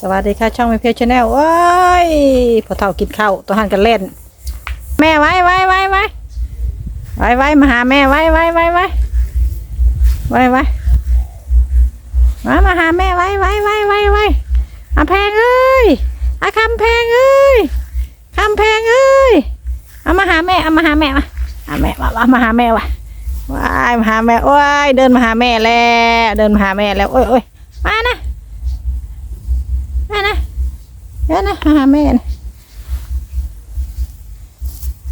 สวัสดีค่ะช่องม่เพียวชาแนลว้ายพอเท่ากินข้าวตัวหันกันเล่น แม่ไว้ไว้ไว้ไว้ไว้ไว้มาหาแม่ไว้ไว้ไว้ไว้ไว้ไว้มามาหาแม่ไว้ไว้ไว้ไว้ไว้อาแพงเอ้ยอาคำแพงเอ้ยคำแพงเอ้ยเอามาหาแม่เอามาหาแม่มาเอาแม่มาเอามาหาแม่วะว้ายมาหาแม่โอ้ยเดินมาหาแม่แล้ว เดินมาหาแม่แล้วโอ้ยโอ้ยมานะ มานะ เดี๋ยวนะมาหาแม่นะ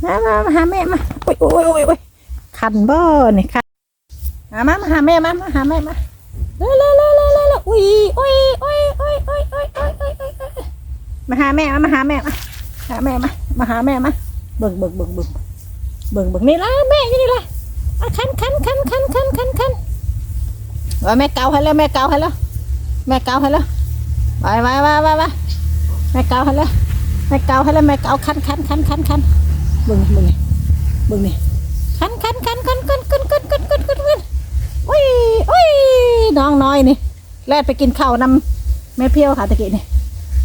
มามามาหาแม่มาโอ้ยโอ้ยโอ้ยโอ้ยคันบ่นี่คันมามามาหาแม่มามาหาแม่มาเร็วเร็วเร็วเร็วเร็วอุ้ยอุ้ยอุ้ยอุ้ยอุ้ยอุ้ยอุ้ยอุ้ยอุ้ยอุ้ยมาหาแม่มามาหาแม่มาหาแม่มามาหาแม่มาเบิ่งเบิ่งเบิ่งเบิ่งเบิ่งเบิ่งนี่ละแม่ยู่นี่ละอะคันคันคันคันคันคันคันว่าแม่เกาให้แล้วแม่เกาให้แล้วแม่เกาให้แล้วไปไปไปไปไป แม่เกาให้แล้วแม่เกาให้แล้วแม่เกาคันคันคันคันคันบึงบึงนี่บึงนี่คันคันคันคันคันคันคันคันคันคันคันอุ้ยอุ้ยน้องน้อยนี่แล่ไปกินข้าวนำแม่เพียวค่ะตะกี้นี่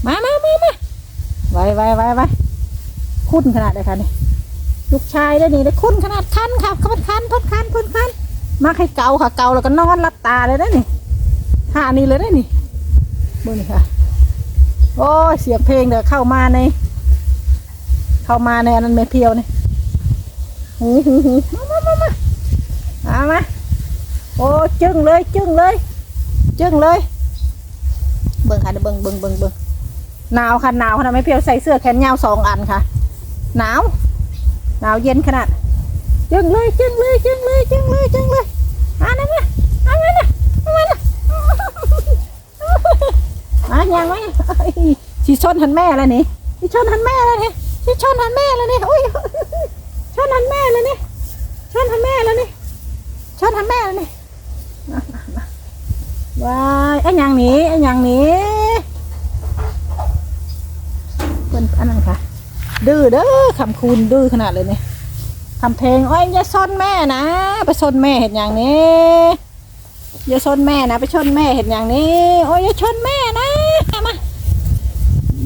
มามามามาไว้ไว้ไว้ไว้คุ้นขนาดเลยค่ะนี่ลูกชายได้นี่ได้คุ้นขนาดคันค่ะคันคันพันคันพันคันมาให้เกาค่ะเกาแล้วก็นอนรับตาเลยได้นี่ท่านี้เลยได้นี่บิ่งนี่ค่ะ โอ้เสียงเพลงเดี๋ยวเข้ามาใน เข้ามาในอันนั้นไม่เพียวนี่หูหูหูมามามามามาโอ้จึ้งเลยจึ้งเลยจึ้งเลย เบิ่งค่ะเบิ่งเบิ่งเบิ่งเบิ่งหนาวค่ะหนาวขนาดไม่เพียวใส่เสื้อแขนยาวสองอันค่ะ หนาว หนาวเย็นขนาดจึ้งเลยจึ้งเลยจึ้งเลยจึ้งเลยจึ้งเลยอ่านั่นนะอ่านั่นนะอ่านั่นนะ อะยังไหมเอ้ชีชนหันแม่แล้วนี่ชีชนหันแม่แล้วนี่ชีชนหันแม่แล้วนี่อุ้ยชนหันแม่แล้วนี่ชนหันแม่แล้วนี่ชนหันแม่แล้วนี่ว้ายไอ้ยังนี้ไอ้ยังนี้คนอันนั้นค่ะ ดื้อเด้อคำคูณดื้อขนาดเลยนี่คำเพลงโอ้ยอย่าซนแม่นะไปซนแม่เห็นอย่างนี้อย่าชนแม่นะไปชนแม่เห็นอย่างนี้ โอ้ยอย่าชนแม่นะ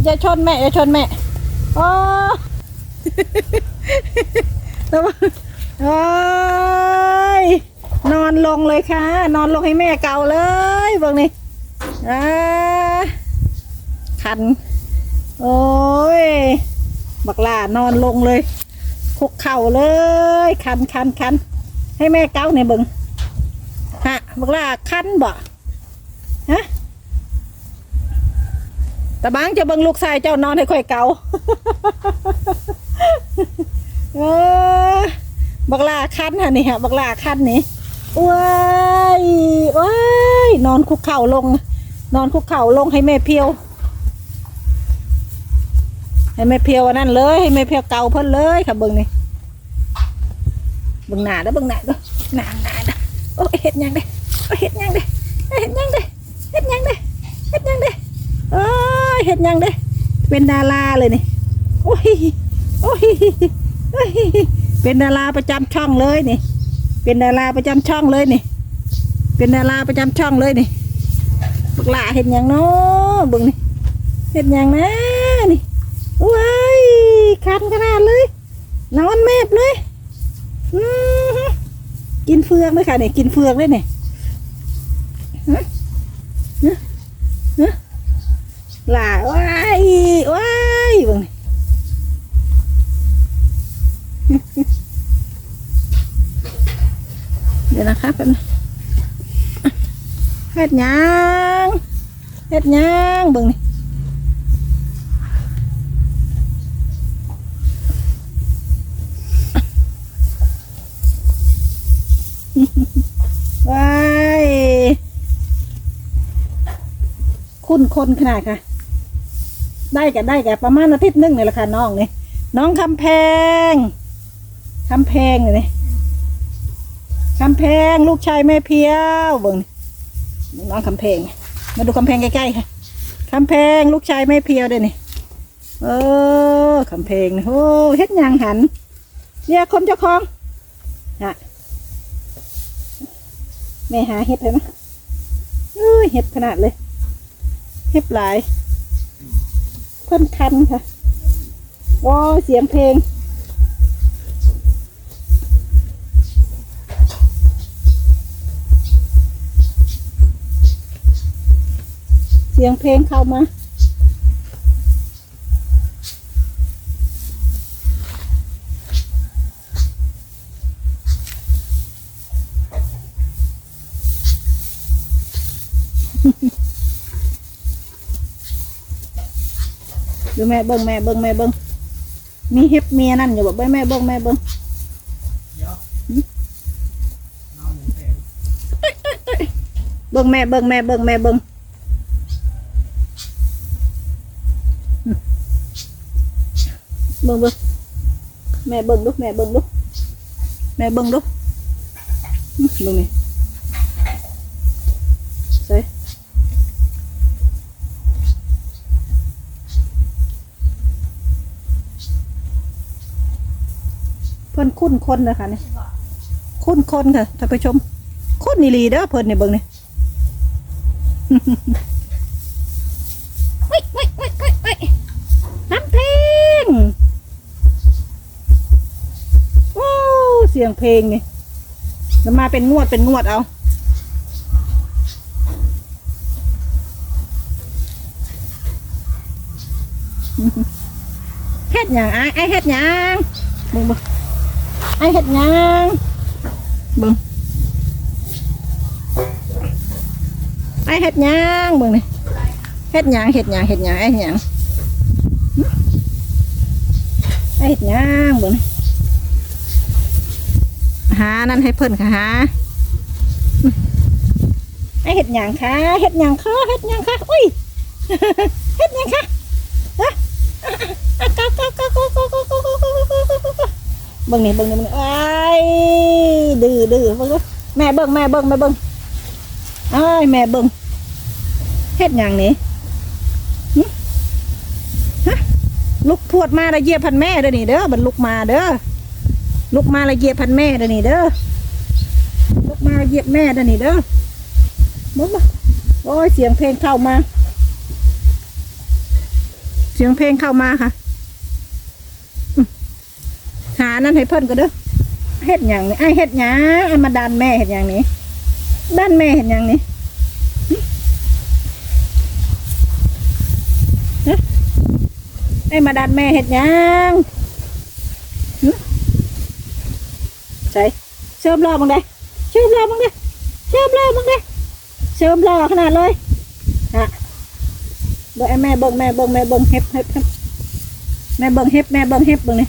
อย่าชนแม่อย่าชนแม่โอ้ระวังโอ้ยนอนลงเลยค่ะ นอนลงให้แม่เกาเลยเบิ่งนี่อ่าคัน โอ้ย บักลานอนลงเลยคุกเข่าเลย คันคันคันให้แม่เกาในอยเบิ่งฮะบักลาคันบ่ฮะ ตะบังจะเบิ่งลูกชายเจ้านอนให้ค่อยเกาเออบักลาคันฮะนี่ฮะบักลาคันนี่ว้ายว้ายนอนคุกเข่าลง นอนคุกเข่าลงให้แม่เพียว ให้แม่เพียวอันนั่นเลย ให้แม่เพียวเกาเพิ่นเลยค่ะเบิ่งนี่เบิ่งหน้าเด้อเบิ่งหน้าเด้อหน้าหน้าเด้อโอ้เห็ดยังเด้โอ้ยเห็ดยังเด้เห็ดยังเด้เห็ดยังเด้เห็ดหยังเด้โอ้ย เห็ดยังเด้ เป็นดาราเลยนี่โอ้ยโอ้ยโอ้ยเป็นดาราประจำช่องเลยนี่ เป็นดาราประจำช่องเลยนี่ เป็นดาราประจำช่องเลยนี่บักหลาเห็ดยังเนาะบิ่งนี่เห็ดยังนะนี่ว้ายคันขนาดเลย นอนเมบเลยกินเฟืองเลยค่ะเนี่ยกินเฟืองเลยเนี่ยฮะฮะฮะ หลาว้ายว้ายบังนี่เดี๋ยวนะครับแป๊บนึงเฮ็ดยังเฮ็ดยังบิ่งนี่ว้ายคุณคนขนาดค่ะ ได้กันได้กันประมาณอาทิตย์หนึงนี่แหละค่ะน้องนี่น้องคำแพงคำแพงเลยนี่คำแพงลูกชายแม่เพียวเบิ่งนี่น้องคำแพงมาดูคำแพงใกล้ๆค่ะคำแพงลูกชายแม่เพียวเด้อนี่เออคำแพงโอ้เฮ็ดยังหันเนี่ยคนเจ้าของฮะแม่หาเห็ดเลยนะอุ้ยเห็ดขนาดเลยเห็ดหลาย พิ่นคันค่ะโอ้เสียงเพลง เสียงเพลงเข้ามา ดูแม่เบิ้งแม่เบิ้งแม่เบิ้งมีเฮ็บเมียนั่นอยู่บอกแม่เบิ้งแม่เบิ้งเดี๋ยวน้องหมูแพงเบิ้งแม่เบิ้งแม่เบิ้งแม่เบิ้งเบิ้งเบิ้งแม่เบิ้งดูแม่เบิ้งดูแม่เบิ้งดูอื้อเบิ้งนี่ใส่เพิ่ นคุ้นคนนะคะเนี่ยคุ้นคนค่ะท่านผู้ชมคุ้นนี่ลีเด้อเพิ่นนี่เบิ่งนี่เฮ้ยเฮ้ยเฮ้ยเฮ้ยน้ำเพลงโอ้เสียงเพลงนี่แล้วมาเป็นงวดเป็นงวดเอาเฮ็ดหยังไอ้ไอเฮ็ดหยังเบิ่งเบิ่ง ไอ้เฮ็ดหยังเบิ่งไอ้เฮ็ดหยังเบิ่งนี่เฮ็ดหยังเฮ็ดหยังเฮ็ดหยังไอ้เฮ็ดหยังไอ้เฮ็ดหยังเบิ่งนี่หานั่นให้เพิ่นค่ะหาไอ้เฮ็ดหยังค่ะเฮ็ดหยังค่ะเฮ็ดหยังค่ะอุ้ยเฮ็ดหยังค่ะฮะ เบิ่งนี่เบิ่งนี่เบิ่งนี่ไอ้ยดื้อดื้อเบิ่งแม่เบิ่งแม่เบิ่งแม่เบิ่งไอ้ยแม่เบิ่งเฮ็ดหยังนี่ฮะลุกพวดมาล้วเยียพันแม่เด้อนี่เด้อบันลุกมาเด้อลุกมาล้วเยียพันแม่เด้อนี่เด้อลุกมาล้วเยียบแม่เด้อนี่เด้อบิ่งมาโอ้ยเสียงเพลงเข้ามา เสียงเพลงเข้ามาค่ะ หานั่นให้เพิ่นก็เด้อเฮ็ดหยังนี่ไอ้เฮ็ดหยังไอ้มาดันแม่เฮ็ดหยังนี่ดันแม่เฮ็ดหยังนี่หึฮะไอ้มาดันแม่เฮ็ดหยังใส่เชิมรอมึงได้เชิมรอมึงได้เชิมรอมึงได้เชิมรอขนาดเลยฮะเบิ่งไอ้แม่เบิ่งแม่เบิ่งแม่เบิ่งเฮ็บเฮ็บเฮ็บแม่เบิ่งเฮ็บแม่เบิ่งเฮ็บเบิ่งนี่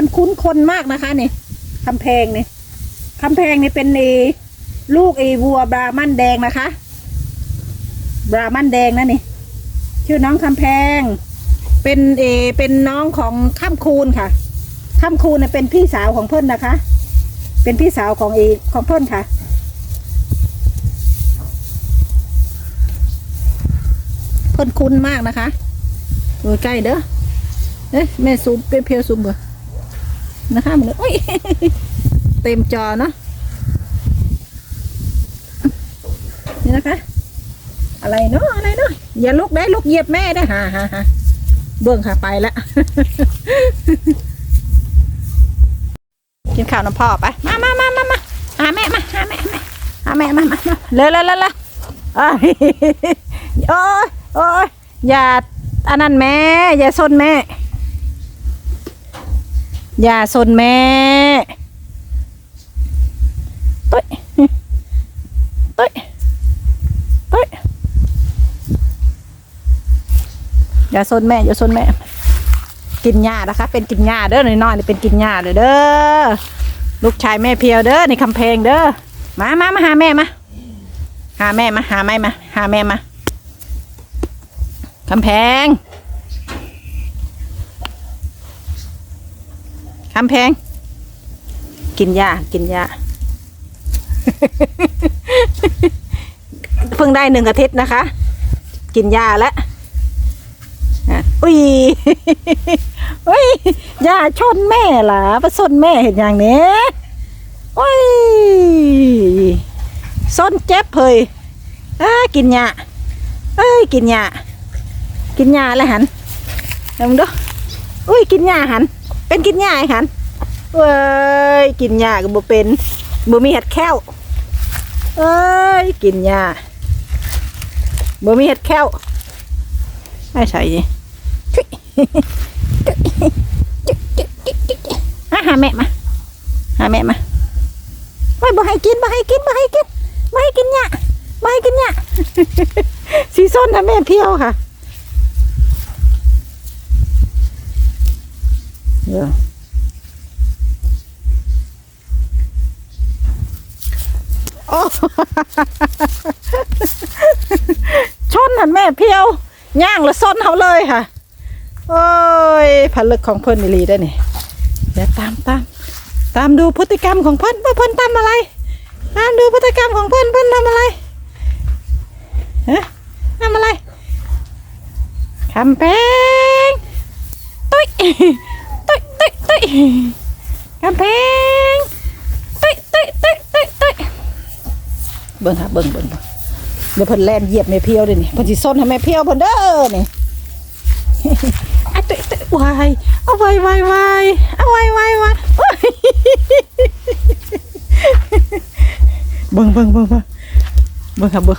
คนคุ้นคนมากนะคะนี่คำแพงนี่คำแพงนี่เป็นเอลูกเอวัวบรามันแดงนะคะ บรามันแดงนะนี่ชื่อน้องคำแพง เป็นเอเป็นน้องของข้ามคูนค่ะข้ามคูนเนี่ยเป็นพี่สาวของเพิ่นนะคะ เป็นพี่สาวของเอของเพิ่นค่ะเพิ่นคุ้นมากนะคะดูใกล้เด้อเอ๊ะแม่ซูมเป็นเพียวซูมเบอร์ นะคะมันเลยโอ้ยเต็มจอเนาะนี่นะคะ อะไรเนาะอะไรเนาะอย่าลุกได้ลุกเหยียบแม่ได้ฮ่าฮ่าฮ่าเบื้องค่ะไปละกินข้าวน้ำพ่อไป มามามามามาหาแม่มาหาแม่ม่หาแม่มามามาเร็วเร็วเร็วเร็วอ้ยโอ้ยโอ้ยอย่าอันนั้นแม่ อย่าซนแม่ อย่าสนแม่ตุ้ยตุ้ยตุ้ยอย่าสนแม่อย่าสนแม่ กินหญ้านะคะ เป็นกินหญ้าเด้อหน้อยๆนี่เป็นกินหญ้าเด้อเด้อลูกชายแม่เพียวเด้อในคำเพลงเด้อมามามาหาแม่มาหาแม่มาหาแม่มาหาแม่มาคำแพง คำแพง กินยากินยาเพิ่งได้หนึ่งอาทิตย์นะคะ กินยาแล้วอะอุ้ยอุ้ยยาชนแม่ล่ะประสนแม่เห็นอย่างนี้อุ้ยส้นเจ็บเพยเอ้ยกินหญ้าเอ้ยกินหญ้ากินหญ้าแล้วหันลองดูอุ้ยกินหญ้าหัน เป็นกินหญ้าไอ้หันเอ้ยกินหญ้าก็บ่เป็นบ่มีเห็ดแค้วเอ้ยกินหญ้าบ่มีเห็ดแค้วไอ้ใส่ดิมาหาแม่มาหาแม่มาโอ้ยบ่ให้กินบ่ให้กินบ่ให้กินบ่ให้กินหญ้าบ่ให้กินหญ้าสีส้นนะแม่เพียวค่ะ เดี๋ยวโอ้ชนหันแม่เพียวย่างล้วส้นเขาเลยค่ะ โอ้ยผลึกของเพิ่นอีหลีได้นี่เดี๋ยวตามตามตามดูพฤติกรรมของเพิ่นว่าเพิ่นทำอะไร ตามดูพฤติกรรมของเพิ่นเพิ่นทำอะไรฮะทำอะไรคำแพงตุ้ย ตุ้ยตุ้ยตุ้ยคำแพงตุ้ยตุ้ยตุ้ยตุ้ยตุ้ยเบิ่งค่ะเบิ่งเบิ่งเดี๋ยวเพิ่นแล่นเหยียบแม่เพียวเด้นี่เพิ่นสิส้นให้แม่เพียวเพิ่นเด้อนี่อะตุ้ยตุ้ยวายเอาไวายวายวายเอาไวายวายวายโอ้ยเบิ่งเบิ่งเบิ่งเบิ่งเบิ่งค่ะเบิ่ง